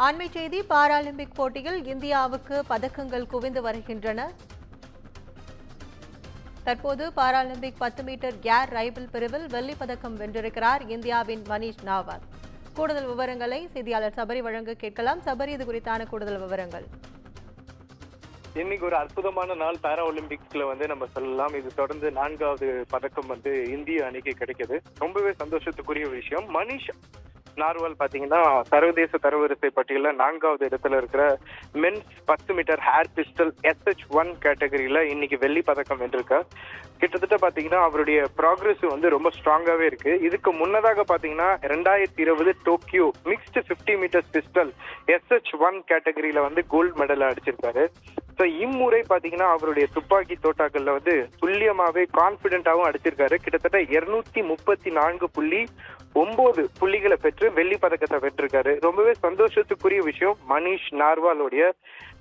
அண்மை செய்தி பாராலிம்பிக் போட்டியில் இந்தியாவுக்கு பதக்கங்கள் குவிந்து வருகின்றன. தற்போது பாராலிம்பிக் பத்து மீட்டர் ஏர் ரைபிள் பிரிவில் வெள்ளிப் பதக்கம் வென்றிருக்கிறார் இந்தியாவின் மணீஷ் நாவால். கூடுதல் விவரங்களை செய்தியாளர் சபரி வழங்க கேட்கலாம். சபரி இது குறித்தான கூடுதல் விவரங்கள். இன்னைக்கு ஒரு அற்புதமான நாள் பாரா ஒலிம்பிக்ஸ்ல வந்து நம்ம சொல்லலாம். இது தொடர்ந்து நான்காவது பதக்கம் வந்து இந்திய அணிக்கு கிடைக்குது. ரொம்பவே சந்தோஷத்துக்குரிய விஷயம். மனிஷ் நார்வல் பாத்தீங்கன்னா சர்வதேச தரவரிசை பட்டியலில் நான்காவது இடத்துல இருக்கிற மென்ஸ் பத்து metre air pistol SH one கேட்டகரியில இன்னைக்கு வெள்ளி பதக்கம் வென்றிருக்கார் கிட்டத்தட்ட பாத்தீங்கன்னா அவருடைய ப்ராக்ரஸ் வந்து ரொம்ப ஸ்ட்ராங்காவே இருக்கு. இதுக்கு முன்னதாக பாத்தீங்கன்னா ரெண்டாயிரத்தி இருபது Tokyo mixed 50 metres pistol SH one கேட்டகரியில வந்து கோல்டு மெடல் அடிச்சிருக்காரு. ஸோ இம்முறை பார்த்தீங்கன்னா அவருடைய துப்பாக்கி தோட்டாக்கள்ல வந்து துல்லியமாவே கான்ஃபிடென்ட்டாகவும் அடிச்சிருக்காரு. கிட்டத்தட்ட இருநூத்தி முப்பத்தி நான்கு புள்ளி ஒன்பது புள்ளிகளை பெற்று வெள்ளி பதக்கத்தை பெற்றிருக்காரு. ரொம்பவே சந்தோஷத்துக்குரிய விஷயம் மனிஷ் நார்வாலுடைய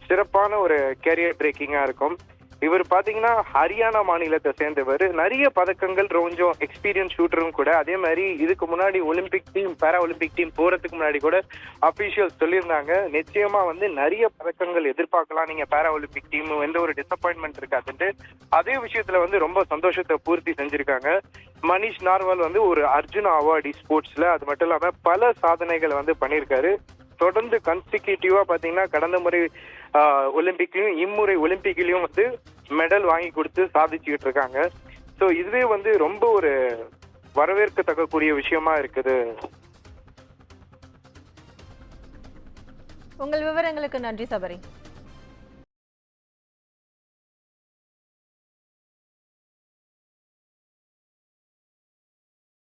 சிறப்பான ஒரு கேரியர் பிரேக்கிங்கா இருக்கும். இவர் பாத்தீங்கன்னா ஹரியானா மாநிலத்தை சேர்ந்தவர். நிறைய பதக்கங்கள் கொஞ்சம் எக்ஸ்பீரியன்ஸ் ஷூட்டரும் கூட. அதே மாதிரி இதுக்கு முன்னாடி Olympic team para Olympic team போறதுக்கு முன்னாடி கூட அபிஷியல் சொல்லியிருந்தாங்க. நிச்சயமா வந்து நிறைய பதக்கங்கள் எதிர்பார்க்கலாம். நீங்க பேரா ஒலிம்பிக் டீம் எந்த ஒரு டிசப்பாயின்மெண்ட் இருக்காதுன்ட்டு. அதே விஷயத்துல வந்து ரொம்ப சந்தோஷத்தை பூர்த்தி செஞ்சிருக்காங்க. மனிஷ் நார்வால் வந்து ஒரு அர்ஜுன் அவார்டி ஸ்போர்ட்ஸ்ல அது மட்டும் இல்லாம பல சாதனைகளை வந்து பண்ணியிருக்காரு. தொடர்ந்து கன்சிக்யூட்டிவா பாத்தீங்கன்னா கடந்த முறை ஒலிம்பிக்லயும் இம்முறை ஒலிம்பிக்லயும் வந்து மெடல் வாங்கி கொடுத்து சாதிச்சுக்கிட்டு இருக்காங்க. ஸோ இதுவே வந்து ரொம்ப ஒரு வரவேற்கத்தக்கக்கூடிய விஷயமா இருக்குது. உங்கள் விவரங்களுக்கு நன்றி சபரி.